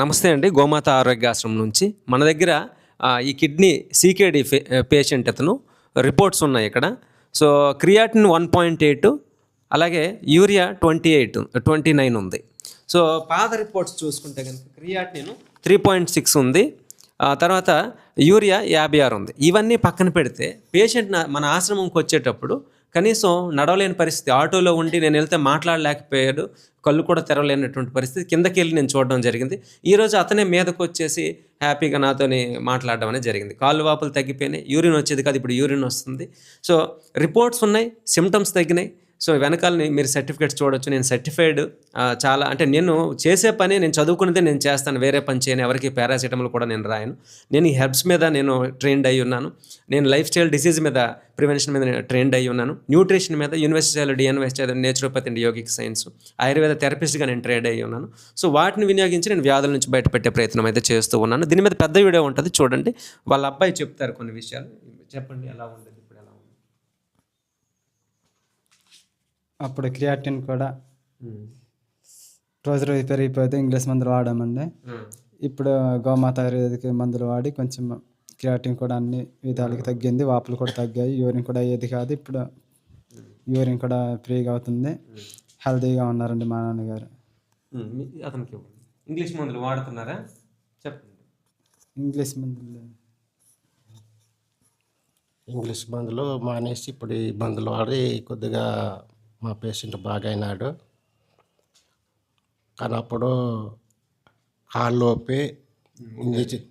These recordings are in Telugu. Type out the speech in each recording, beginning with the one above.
నమస్తే అండి గోమాత ఆరోగ్యాశ్రమం నుంచి. మన దగ్గర ఈ కిడ్నీ సీకేడి పేషెంట్ అతను రిపోర్ట్స్ ఉన్నాయి ఇక్కడ. So creatinine one point eight అలాగే urea twenty eight twenty nine ఉంది. సో పాత రిపోర్ట్స్ చూసుకుంటే కనుక క్రియాటిన్ త్రీ పాయింట్ సిక్స్ ఉంది. తర్వాత యూరియా యాభై ఆరు ఉంది. ఇవన్నీ పక్కన పెడితే పేషెంట్ మన ఆశ్రమంకి వచ్చేటప్పుడు కనీసం నడవలేని పరిస్థితి. ఆటోలో ఉండి నేను వెళ్తే మాట్లాడలేకపోయాడు. కళ్ళు కూడా తెరవలేనటువంటి పరిస్థితి. కిందకి వెళ్ళి నేను చూడడం జరిగింది. ఈరోజు అతనే మీదకు వచ్చేసి హ్యాపీగా నాతోని మాట్లాడడం అనేది జరిగింది. కాళ్ళు వాపులు తగ్గిపోయినాయి. యూరిన్ వచ్చేది కాదు. ఇప్పుడు యూరిన్ వస్తుంది. సో రిపోర్ట్స్ ఉన్నాయి. సిమ్టమ్స్ తగ్గినాయి. సో వెనకాలని మీరు సర్టిఫికేట్స్ చూడొచ్చు. నేను సర్టిఫైడ్ చాలా అంటే నేను చేసే పని నేను చదువుకున్నదే నేను చేస్తాను. వేరే పని చేయను. ఎవరికి పారాసిటమల్ కూడా నేను రాయను. నేను ఈ హెర్బ్స్ మీద నేను ట్రైన్డ్ అయి ఉన్నాను. నేను లైఫ్ స్టైల్ డిసీజ్ మీద ప్రివెన్షన్ మీద నేను ట్రైన్డ్ అయి ఉన్నాను. న్యూట్రిషన్ మీద యూనివర్సిటీలో డిఎన్ఎస్ చదివాను naturopathy and yogic science Ayurveda థెరపిస్ట్గా నేను ట్రైన్ అయి ఉన్నాను. సో వాటిని వినియోగించి నేను వ్యాధుల నుంచి బయటపెట్టే ప్రయత్నం అయితే చేస్తూ ఉన్నాను. దీని మీద పెద్ద వీడియో ఉంటుంది. చూడండి. వాళ్ళ అబ్బాయి చెప్తారు కొన్ని విషయాలు. చెప్పండి ఎలా ఉంటుంది ఇప్పుడు ఎలా ఉంది అప్పుడు క్రియాటిన్ కూడా రోజు రోజు పెరిగిపోతే ఇంగ్లీష్ మందులు వాడామండి. ఇప్పుడు గోమాత ఆయుర్వేదిక మందులు వాడి కొంచెం క్రియాటిన్ కూడా అన్ని విధాలుగా తగ్గింది వాపులు కూడా తగ్గాయి యూరిన్ కూడా అయ్యేది కాదు. ఇప్పుడు యూరిన్ కూడా ఫ్రీగా అవుతుంది. హెల్తీగా ఉన్నారండి మా నాన్నగారు. అతనికి. ఇంగ్లీష్ మందులు వాడుతున్నారా? చెప్పండి. ఇంగ్లీష్ మందులు. ఇంగ్లీష్ మందులు మానేసి ఇప్పుడు ఈ మందులు వాడి కొద్దిగా మా పేషెంట్ బాగా అయినాడు కానీ అప్పుడు కాళ్ళలోపి ఇంజక్షన్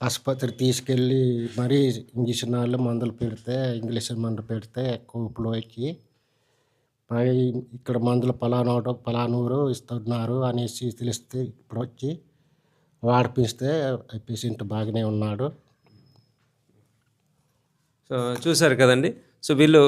ఆసుపత్రికి తీసుకెళ్ళి మరీ ఇంజక్షన్ వాళ్ళు మందులు పెడితే ఇంగ్లీష్ మందులు పెడితే కూపులో ఎక్కి మరి ఇక్కడ మందులు పలానోడు పలానూరు ఇస్తున్నారు అనేసి తెలిస్తే ఇప్పుడు వచ్చి వాడిపిస్తే పేషెంట్ బాగానే ఉన్నాడు. సో చూశారు కదండి. సో వీళ్ళు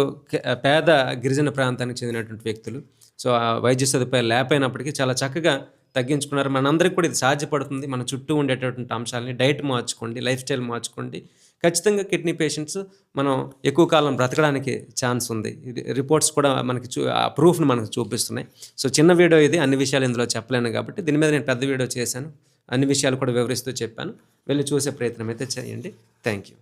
పేద గిరిజన ప్రాంతానికి చెందినటువంటి వ్యక్తులు. సో ఆ వైద్య సదుపాయాలు లేకపోయినప్పటికీ చాలా చక్కగా తగ్గించుకున్నారు. మనందరికీ కూడా ఇది సాధ్యపడుతుంది. మన చుట్టూ ఉండేటటువంటి అంశాలని డైట్ మార్చుకోండి లైఫ్ స్టైల్ మార్చుకోండి. ఖచ్చితంగా కిడ్నీ పేషెంట్స్ మనం ఎక్కువ కాలం బ్రతకడానికి ఛాన్స్ ఉంది. ఇది రిపోర్ట్స్ కూడా మనకి చూ ఆ ప్రూఫ్ని మనకు చూపిస్తున్నాయి. సో చిన్న వీడియో ఇది. అన్ని విషయాలు ఇందులో చెప్పలేను కాబట్టి దీని మీద నేను పెద్ద వీడియో చేశాను. అన్ని విషయాలు కూడా వివరిస్తూ చెప్పాను. వెళ్ళి చూసే ప్రయత్నం అయితే చేయండి. Thank you